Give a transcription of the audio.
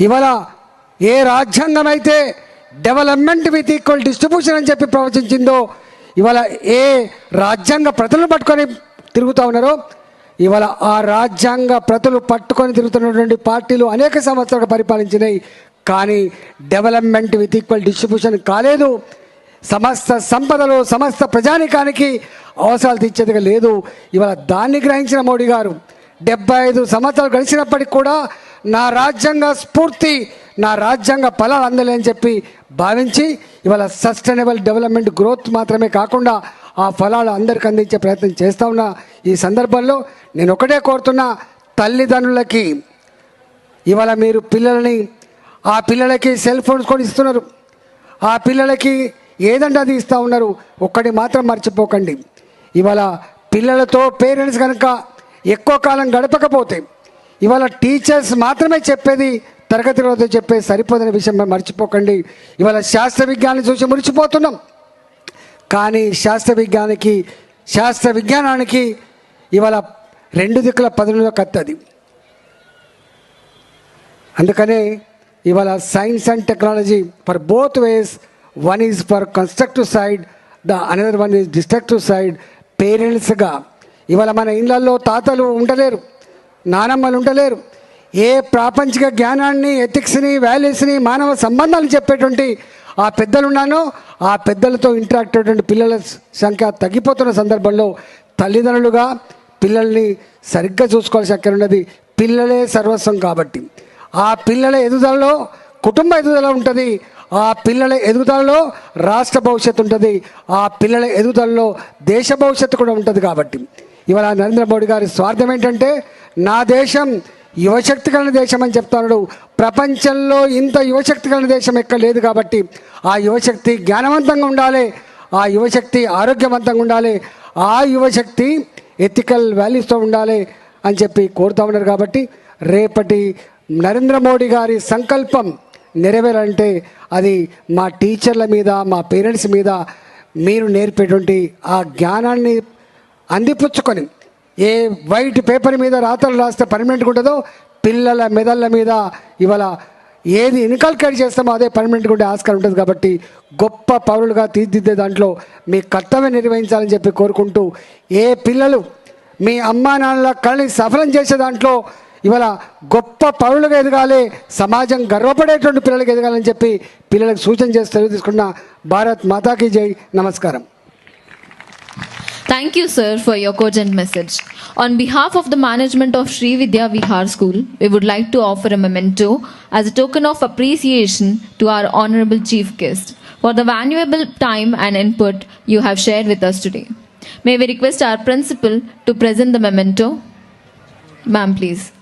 ఇవాళ ఏ రాజ్యాంగం అయితే డెవలప్మెంట్ విత్ ఈక్వల్ డిస్ట్రిబ్యూషన్ అని చెప్పి ప్రవచించిందో ఇవాళ ఏ రాజ్యాంగ ప్రతులను పట్టుకొని తిరుగుతూ ఉన్నారో ఇవాళ ఆ రాజ్యాంగ ప్రతులు పట్టుకొని తిరుగుతున్నటువంటి పార్టీలు అనేక సంవత్సరాలు పరిపాలించినాయి. కానీ డెవలప్మెంట్ విత్ ఈక్వల్ డిస్ట్రిబ్యూషన్ కాలేదు. సమస్త సంపదలు సమస్త ప్రజానికానికి అవసరాలు తీర్చేదిగా లేదు. ఇవాళ దాన్ని గ్రహించిన మోడీ గారు డెబ్బై ఐదు సంవత్సరాలు గడిచినప్పటికి కూడా నా రాజ్యాంగ స్ఫూర్తి నా రాజ్యాంగ ఫలాలు అందలేని చెప్పి భావించి ఇవాళ సస్టైనబుల్ డెవలప్మెంట్ గ్రోత్ మాత్రమే కాకుండా ఆ ఫలాలు అందరికి అందించే ప్రయత్నం చేస్తూ ఉన్న. ఈ సందర్భంలో నేను ఒకటే కోరుతున్నా తల్లిదండ్రులకి ఇవాళ మీరు పిల్లలని ఆ పిల్లలకి సెల్ ఫోన్స్ కూడా ఇస్తున్నారు. ఆ పిల్లలకి ఏదంటే అది ఇస్తూ ఉన్నారు. ఒక్కటి మాత్రం మర్చిపోకండి. ఇవాళ పిల్లలతో పేరెంట్స్ కనుక ఎక్కువ కాలం గడపకపోతే ఇవాళ టీచర్స్ మాత్రమే చెప్పేది తరగతి రోజు చెప్పే సరిపోదనే విషయం మర్చిపోకండి. ఇవాళ శాస్త్ర విజ్ఞానం చూసి మురిచిపోతున్నాం కానీ శాస్త్ర విజ్ఞానికి శాస్త్ర విజ్ఞానానికి ఇవాళ రెండు దిక్కుల పదులలో కత్తది అందుకనే ఇవాళ science and technology for both ways one is for constructive side the another one is destructive side పేరెంట్స్గా ఇవాళ మన ఇళ్ళల్లో తాతలు ఉండలేరు. నానమ్మలు ఉండలేరు. ఏ ప్రాపంచిక జ్ఞానాన్ని ఎథిక్స్ని వాల్యూస్ని మానవ సంబంధాలు చెప్పేటువంటి ఆ పెద్దలు ఉన్నానో ఆ పెద్దలతో ఇంటరాక్ట్ అయ్యేటువంటి పిల్లల సంఖ్య తగ్గిపోతున్న సందర్భంలో తల్లిదండ్రులుగా పిల్లల్ని సరిగ్గా చూసుకోవాల్సి అక్కడ ఉన్నది పిల్లలే సర్వస్వం కాబట్టి. ఆ పిల్లల ఎదుగుదలలో కుటుంబ ఎదుగుదల ఉంటుంది. ఆ పిల్లల ఎదుగుదలలో రాష్ట్ర భవిష్యత్తు ఉంటుంది. ఆ పిల్లల ఎదుగుదలలో దేశ భవిష్యత్తు కూడా ఉంటుంది కాబట్టి. ఇవాళ నరేంద్ర మోడీ గారి స్వార్థం ఏంటంటే నా దేశం యువశక్తి కలిగిన దేశం అని చెప్తున్నాడు ప్రపంచంలో ఇంత యువశక్తి కలిగిన దేశం ఎక్కడ లేదు కాబట్టి ఆ యువశక్తి జ్ఞానవంతంగా ఉండాలి ఆ యువశక్తి ఆరోగ్యవంతంగా ఉండాలి ఆ యువశక్తి ఎథికల్ వాల్యూస్తో ఉండాలి అని చెప్పి కోరుతూ ఉన్నారు కాబట్టి రేపటి నరేంద్ర మోడీ గారి సంకల్పం నెరవేరంటే అది మా టీచర్ల మీద మా పేరెంట్స్ మీద మీరు నేర్పేటువంటి ఆ జ్ఞానాన్ని అందిపుచ్చుకొని ఏ వైట్ పేపర్ మీద రాతలు రాస్తే పర్మనెంట్గా ఉంటుందో పిల్లల మెదళ్ళ మీద ఇవాళ ఏది ఇన్కల్కేట్ చేస్తామో అదే పర్మనెంట్గా ఉండే ఆస్కారం ఉంటుంది కాబట్టి గొప్ప పౌరులుగా తీర్చిదిద్దే దాంట్లో మీ కర్తవ్యం నిర్వహించాలని చెప్పి కోరుకుంటూ ఏ పిల్లలు మీ అమ్మా నాన్నల కళని సఫలం చేసే దాంట్లో ఇవాళ గొప్ప పౌరులుగా ఎదగాలి సమాజం గర్వపడేటువంటి పిల్లలకి ఎదగాలని చెప్పి పిల్లలకు సూచన చేసి తెలివి తీసుకున్న భారత్ మాతాకి జై. నమస్కారం. Thank you, sir, for your cogent message. On behalf of the management of Sri Vidya Vihar School, we would like to offer a memento as a token of appreciation to our honorable chief guest for the valuable time and input you have shared with us today. May we request our principal to present the memento? Ma'am, please.